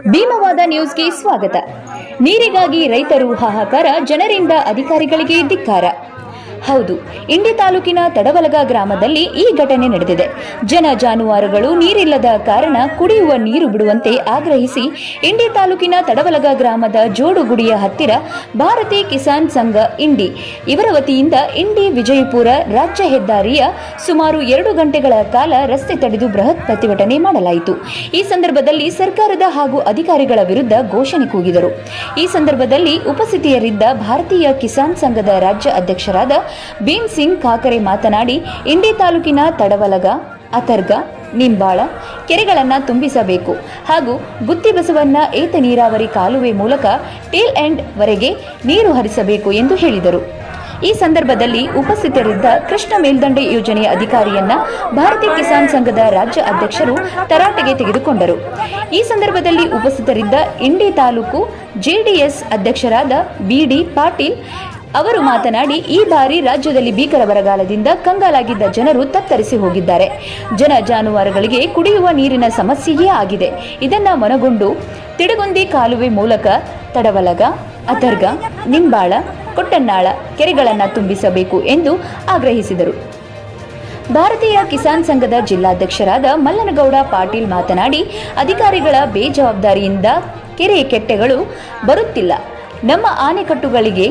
ಭೀಮವಾದ ನ್ಯೂಸ್ಗೆ ಸ್ವಾಗತ. ನೀರಿಗಾಗಿ ರೈತರು ಹಾಹಾಕಾರ ಜನರಿಂದ ಅಧಿಕಾರಿಗಳಿಗೆ ಧಿಕ್ಕಾರ. ಹೌದು, ಇಂಡಿ ತಾಲೂಕಿನ ತಡವಲಗ ಗ್ರಾಮದಲ್ಲಿ ಈ ಘಟನೆ ನಡೆದಿದೆ. ಜನ ಜಾನುವಾರುಗಳು ನೀರಿಲ್ಲದ ಕಾರಣ ಕುಡಿಯುವ ನೀರು ಬಿಡುವಂತೆ ಆಗ್ರಹಿಸಿ ಇಂಡಿ ತಾಲೂಕಿನ ತಡವಲಗ ಗ್ರಾಮದ ಜೋಡುಗುಡಿಯ ಹತ್ತಿರ ಭಾರತಿ ಕಿಸಾನ್ ಸಂಘ ಇಂಡಿ. ಇವರ ವತಿಯಿಂದ ಇಂಡಿ ವಿಜಯಪುರ ರಾಜ್ಯ ಹೆದ್ದಾರಿಯ ಸುಮಾರು ಎರಡು ಗಂಟೆಗಳ ಕಾಲ ರಸ್ತೆ ತಡೆದು ಬೃಹತ್ ಪ್ರತಿಭಟನೆ ಮಾಡಲಾಯಿತು. ಈ ಸಂದರ್ಭದಲ್ಲಿ ಸರ್ಕಾರದ ಹಾಗೂ ಅಧಿಕಾರಿಗಳ ವಿರುದ್ಧ ಘೋಷಣೆ ಕೂಗಿದರು. ಈ ಸಂದರ್ಭದಲ್ಲಿ ಉಪಸ್ಥಿತಿಯರಿದ್ದ ಭಾರತೀಯ ಕಿಸಾನ್ ಸಂಘದ ರಾಜ್ಯ ಅಧ್ಯಕ್ಷರಾದ ಭೀಮ್ ಸಿಂಗ್ ಕಾಕರೆ ಮಾತನಾಡಿ, ಇಂಡಿ ತಾಲೂಕಿನ ತಡವಲಗ, ಅಥರ್ಗ, ನಿಂಬಾಳ ಕೆರೆಗಳನ್ನು ತುಂಬಿಸಬೇಕು ಹಾಗೂ ಗುತ್ತಿಬಸವನ್ನ ಏತ ನೀರಾವರಿ ಕಾಲುವೆ ಮೂಲಕ ಟೇಲ್ ಎಂಡ್ ವರೆಗೆ ನೀರು ಹರಿಸಬೇಕು ಎಂದು ಹೇಳಿದರು. ಈ ಸಂದರ್ಭದಲ್ಲಿ ಉಪಸ್ಥಿತರಿದ್ದ ಕೃಷ್ಣ ಮೇಲ್ದಂಡೆ ಯೋಜನೆಯ ಅಧಿಕಾರಿಯನ್ನ ಭಾರತೀಯ ಕಿಸಾನ್ ಸಂಘದ ರಾಜ್ಯ ಅಧ್ಯಕ್ಷರು ತರಾಟೆಗೆ ತೆಗೆದುಕೊಂಡರು. ಈ ಸಂದರ್ಭದಲ್ಲಿ ಉಪಸ್ಥಿತರಿದ್ದ ಇಂಡಿ ತಾಲೂಕು ಜೆಡಿಎಸ್ ಅಧ್ಯಕ್ಷರಾದ ಬಿಡಿ ಪಾಟೀಲ್ ಅವರು ಮಾತನಾಡಿ, ಈ ಬಾರಿ ರಾಜ್ಯದಲ್ಲಿ ಭೀಕರ ಬರಗಾಲದಿಂದ ಕಂಗಾಲಾಗಿದ್ದ ಜನರು ತತ್ತರಿಸಿ ಹೋಗಿದ್ದಾರೆ. ಜನ ಜಾನುವಾರುಗಳಿಗೆ ಕುಡಿಯುವ ನೀರಿನ ಸಮಸ್ಯೆಯೇ ಆಗಿದೆ. ಇದನ್ನ ಮನಗೊಂಡು ತಿಡಗುಂದಿ ಕಾಲುವೆ ಮೂಲಕ ತಡವಲಗ, ಅಥರ್ಗ, ನಿಂಬಾಳ, ಕೊಟ್ಟನ್ನಾಳ ಕೆರೆಗಳನ್ನು ತುಂಬಿಸಬೇಕು ಎಂದು ಆಗ್ರಹಿಸಿದರು. ಭಾರತೀಯ ಕಿಸಾನ್ ಸಂಘದ ಜಿಲ್ಲಾಧ್ಯಕ್ಷರಾದ ಮಲ್ಲನಗೌಡ ಪಾಟೀಲ್ ಮಾತನಾಡಿ, ಅಧಿಕಾರಿಗಳ ಬೇಜವಾಬ್ದಾರಿಯಿಂದ ಕೆರೆ ಕೆಟ್ಟೆಗಳು ಬರುತ್ತಿಲ್ಲ. ನಮ್ಮ ಆನೆಕಟ್ಟುಗಳಿಗೆ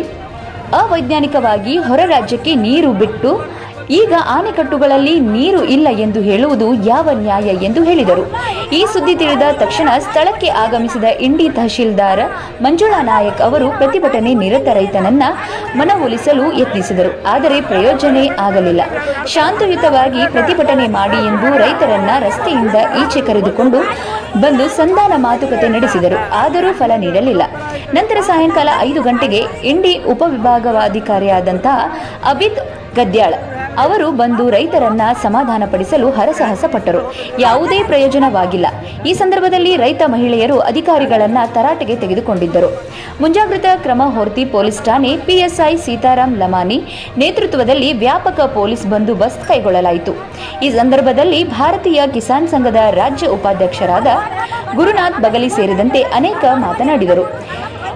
ಅವೈಜ್ಞಾನಿಕವಾಗಿ ಹೊರ ರಾಜ್ಯಕ್ಕೆ ನೀರು ಬಿಟ್ಟು ಈಗ ಆಣೆಕಟ್ಟುಗಳಲ್ಲಿ ನೀರು ಇಲ್ಲ ಎಂದು ಹೇಳುವುದು ಯಾವ ನ್ಯಾಯ ಎಂದು ಹೇಳಿದರು. ಈ ಸುದ್ದಿ ತಿಳಿದ ತಕ್ಷಣ ಸ್ಥಳಕ್ಕೆ ಆಗಮಿಸಿದ ಇಂಡಿ ತಹಶೀಲ್ದಾರ್ ಮಂಜುಳಾ ನಾಯಕ್ ಅವರು ಪ್ರತಿಭಟನೆ ನಿರತ ರೈತನನ್ನ ಮನವೊಲಿಸಲು ಯತ್ನಿಸಿದರು. ಆದರೆ ಪ್ರಯೋಜನ ಆಗಲಿಲ್ಲ. ಶಾಂತಯುತವಾಗಿ ಪ್ರತಿಭಟನೆ ಮಾಡಿ ಎಂದು ರೈತರನ್ನ ರಸ್ತೆಯಿಂದ ಈಚೆ ಕರೆದುಕೊಂಡು ಬಂದು ಸಂಧಾನ ಮಾತುಕತೆ ನಡೆಸಿದರು. ಆದರೂ ಫಲ ನೀಡಲಿಲ್ಲ. ನಂತರ ಸಾಯಂಕಾಲ ಐದು ಗಂಟೆಗೆ ಇಂಡಿ ಉಪವಿಭಾಗವಾಧಿಕಾರಿಯಾದಂತಹ ಅಬಿದ್ ಗದ್ಯಾಳ. ಅವರು ಬಂದು ರೈತರನ್ನ ಸಮಾಧಾನಪಡಿಸಲು ಹರಸಾಹಸ ಪಟ್ಟರು ಯಾವುದೇ ಪ್ರಯೋಜನವಾಗಿಲ್ಲ. ಈ ಸಂದರ್ಭದಲ್ಲಿ ರೈತ ಮಹಿಳೆಯರು ಅಧಿಕಾರಿಗಳನ್ನ ತರಾಟೆಗೆ ತೆಗೆದುಕೊಂಡಿದ್ದರು. ಮುಂಜಾಗ್ರತಾ ಕ್ರಮ ಹೊರತಿ ಪೊಲೀಸ್ ಠಾಣೆ ಪಿಎಸ್ಐ ಸೀತಾರಾಮ್ ಲಮಾನಿ ನೇತೃತ್ವದಲ್ಲಿ ವ್ಯಾಪಕ ಪೊಲೀಸ್ ಬಂದೋಬಸ್ತ್ ಕೈಗೊಳ್ಳಲಾಯಿತು. ಈ ಸಂದರ್ಭದಲ್ಲಿ ಭಾರತೀಯ ಕಿಸಾನ್ ಸಂಘದ ರಾಜ್ಯ ಉಪಾಧ್ಯಕ್ಷರಾದ ಗುರುನಾಥ್ ಬಗಲಿ ಸೇರಿದಂತೆ ಅನೇಕ ಮಾತನಾಡಿದರು.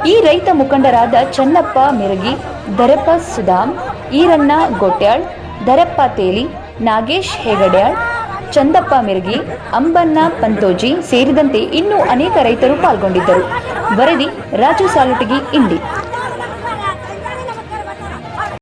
ಈ ರೈತ ಮುಖಂಡರಾದ ಚನ್ನಪ್ಪ ಮಿರಗಿ, ದರಪ್ಪ ಸುಧಾಮ್ ಈರಣ್ಣ ಗೊಟ್ಯಾಳ್, ದರಪ್ಪ ತೇಲಿ, ನಾಗೇಶ್ ಹೆಗಡ್ಯಾಳ್, ಚಂದಪ್ಪ ಮಿರ್ಗಿ, ಅಂಬಣ್ಣ ಪಂತೋಜಿ ಸೇರಿದಂತೆ ಇನ್ನೂ ಅನೇಕ ರೈತರು ಪಾಲ್ಗೊಂಡಿದ್ದರು. ವರದಿ ರಾಜು ಸಾಲುಟಗಿ, ಇಂಡಿ.